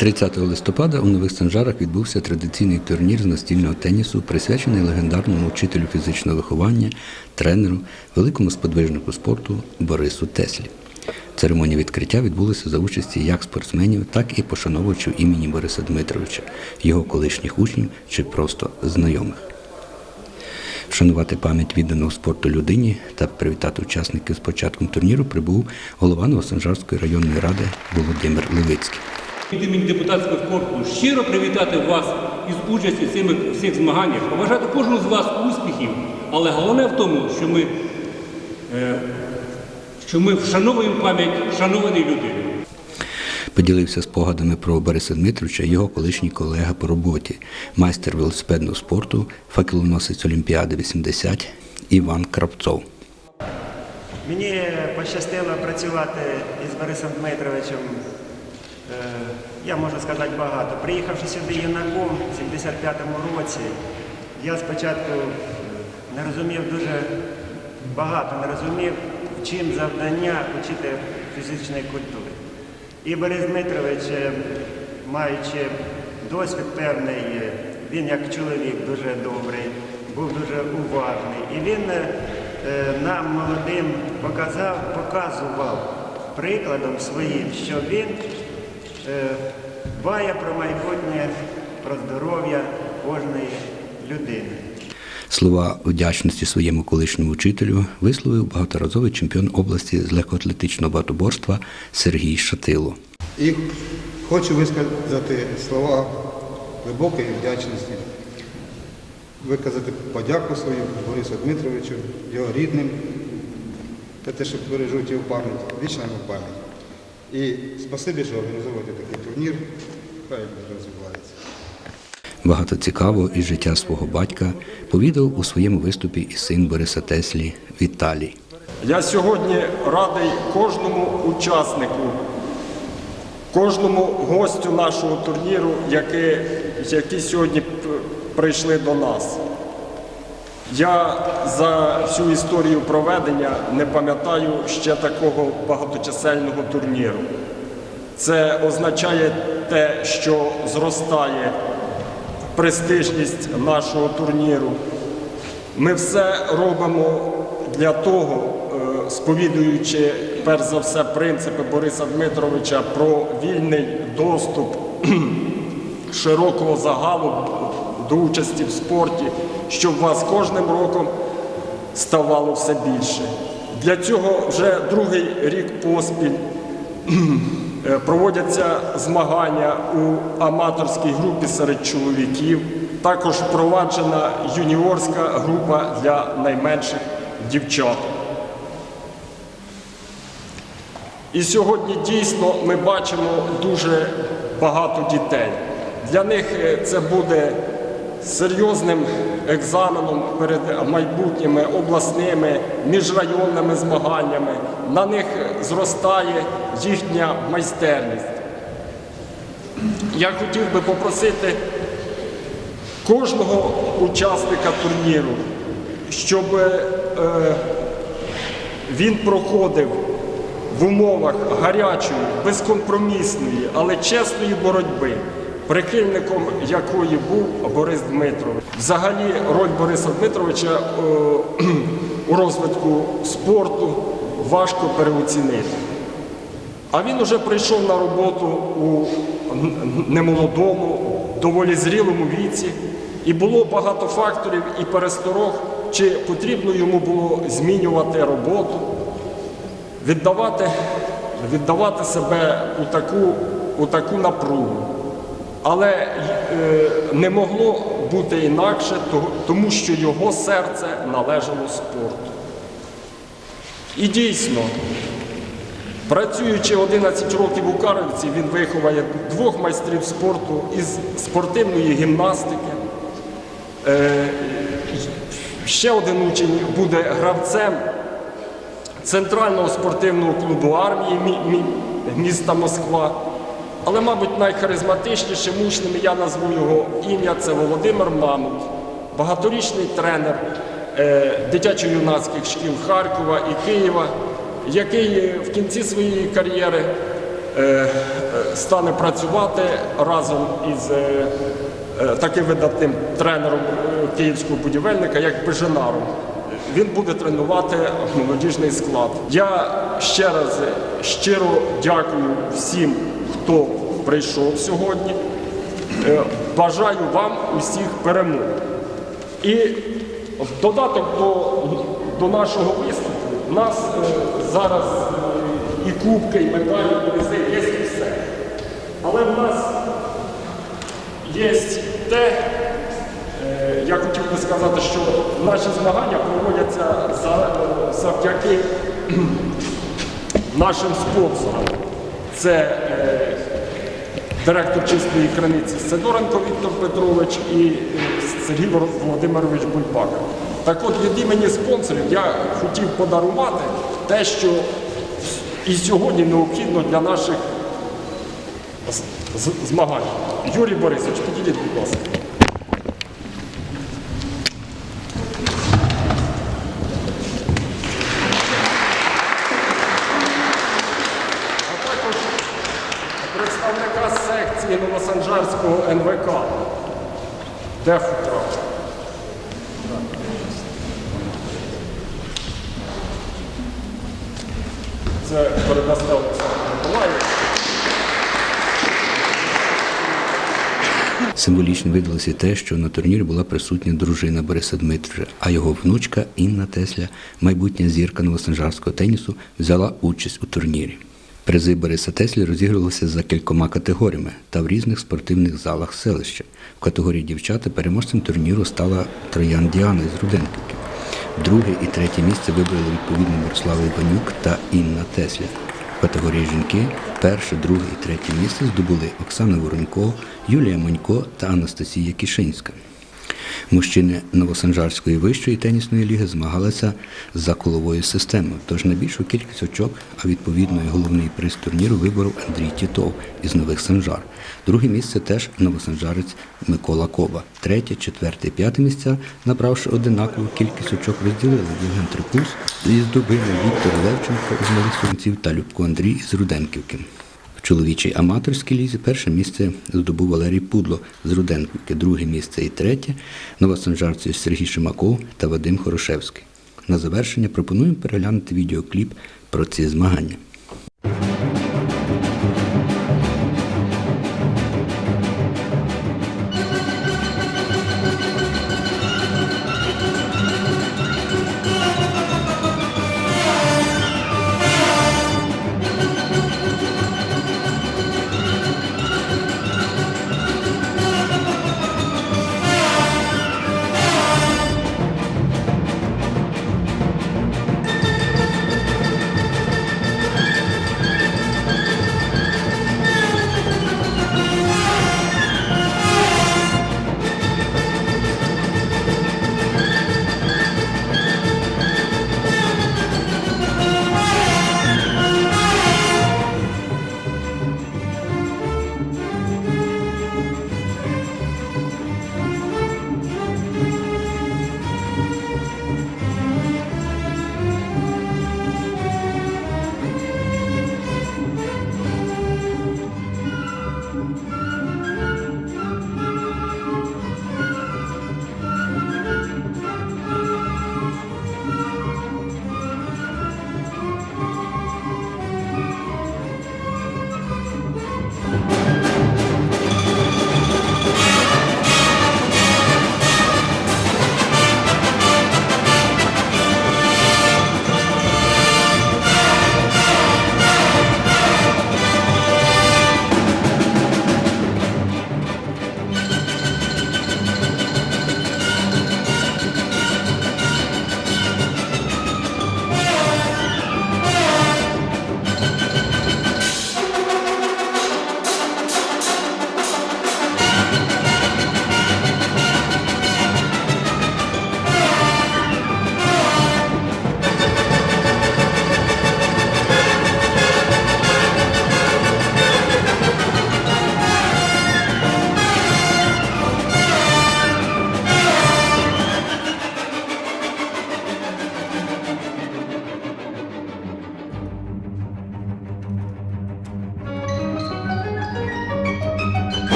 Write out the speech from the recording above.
30 листопада у Нових Санжарах відбувся традиційний турнір з настільного тенісу, присвячений легендарному вчителю фізичного виховання, тренеру, великому сподвижнику спорту Борису Теслі. Церемонія відкриття відбулася за участі як спортсменів, так і пошановувачів імені Бориса Дмитровича, його колишніх учнів чи просто знайомих. Вшанувати пам'ять відданого спорту людині та привітати учасників з початком турніру прибув голова Новосанжарської районної ради Володимир Левицький. Від імені депутатського корпусу щиро привітати вас із участю в цих всіх змаганнях, побажати кожному з вас успіхів, але головне в тому, що ми, е, що ми вшановуємо пам'ять шанованої людини. Поділився спогадами про Бориса Дмитровича його колишній колега по роботі, майстер велосипедного спорту, факелоносець Олімпіади 80 Іван Кравцов. Мені пощастило працювати із Борисом Дмитровичем, я можу сказати багато. Приїхавши сюди юнаком в 75-му році, я спочатку е, не розумів дуже багато, не розумів, чим завдання вчити фізичної культури. І Борис Дмитрович, е, маючи досвід певний, е, він як чоловік дуже добрий, був дуже уважний. І він е, е, нам молодим показав, показував прикладом своїм, що він е, дбає про майбутнє, про здоров'я кожної людини. Слова вдячності своєму колишньому вчителю висловив багаторазовий чемпіон області з легкоатлетичного багатоборства Сергій Шатило. І хочу висказати слова глибокої вдячності, виказати подяку свою Борису Дмитровичу, його рідним, за те, що бережуть його пам'ять, вічна йому пам'ять. І спасибі, що організовуєте такий турнір, хай він розвивається. Багато цікавого із життя свого батька повідав у своєму виступі і син Бориса Теслі Віталій. Я сьогодні радий кожному учаснику, кожному гостю нашого турніру, які, які сьогодні прийшли до нас. Я за всю історію проведення не пам'ятаю ще такого багаточисельного турніру. Це означає те, що зростає престижність нашого турніру. Ми все робимо для того, е, сповідуючи перш за все принципи Бориса Дмитровича про вільний доступ широкого загалу до участі в спорті, щоб вас кожним роком ставало все більше. Для цього вже другий рік поспіль Е, Проводяться змагання у аматорській групі серед чоловіків. Також впроваджена юніорська група для найменших дівчат. І сьогодні дійсно ми бачимо дуже багато дітей. Для них е, це буде серйозним екзаменом перед майбутніми обласними міжрайонними змаганнями. На них зростає їхня майстерність. Я хотів би попросити кожного учасника турніру, щоб е, він проходив в умовах гарячої, безкомпромісної, але чесної боротьби, прихильником якої був Борис Дмитрович. Взагалі, роль Бориса Дмитровича е, у розвитку спорту важко переоцінити. А він уже прийшов на роботу у немолодому, доволі зрілому віці, і було багато факторів і пересторог, чи потрібно йому було змінювати роботу, віддавати, віддавати себе у таку, у таку напругу. Але е, не могло бути інакше, тому що його серце належало спорту. І дійсно, Працюючи 11 років у Карлівці, він виховає двох майстрів спорту із спортивної гімнастики. Е, ще один учень буде гравцем Центрального спортивного клубу армії мі- мі- міста Москва. Але, мабуть, найхаризматичнішим учнем я назву його ім'я це Володимир Мамут, багаторічний тренер е, дитячо-юнацьких шкіл Харкова і Києва, який в кінці своєї кар'єри е, е, стане працювати разом із таким видатним тренером київського будівельника, як Беженаром. Він буде тренувати молодіжний склад. Я ще раз щиро дякую всім, хто прийшов сьогодні. Е, Бажаю вам усіх перемог. І в додаток до, до нашого виступу, у нас е, зараз е, і кубки, і медалі, і призи, є і все. Але в нас є те, я хотів би сказати, що наші змагання проводяться за, завдяки нашим спонсорам. Це директор чистої криниці Сидоренко Віктор Петрович і е, Сергій Володимирович Бульбака. Так от від імені спонсорів я хотів подарувати те, що і сьогодні необхідно для наших змагань. Юрій Борисович, підійдіть, будь ласка. А також представника секції Новосанжарського НВК. Де футра? Це передасте Олександру Миколаївичу. Символічно видалося те, що на турнірі була присутня дружина Бориса Дмитровича, а його внучка Інна Тесля, майбутня зірка новосанжарського тенісу, взяла участь у турнірі. Призи Бориса Теслі розігрувалися за кількома категоріями та в різних спортивних залах селища. В категорії дівчата переможцем турніру стала Троян Діана з Руденківки. Друге і третє місце вибрали відповідно Мирослава Іванюк та Інна Тесля. В категорії жінки перше, друге і третє місце здобули Оксана Воронько, Юлія Манько та Анастасія Кишинська. Мужчини Новосанжарської вищої тенісної ліги змагалися за коловою системою, тож найбільшу кількість очок, а відповідно і головний приз турніру виборов Андрій Тітов із Нових Санжар. Друге місце теж новосанжарець Микола Коба. Третє, четверте і п'яте місця, набравши одинакову кількість очок, розділили Євген Трипус із Дубини, Віктор Левченко із Нових Сонців та Любко Андрій із Руденківки. В чоловічій аматорській лізі перше місце здобув Валерій Пудло з Руденківки, друге місце і третє новосанжарці Сергій Шимаков та Вадим Хорошевський. На завершення пропонуємо переглянути відеокліп про ці змагання.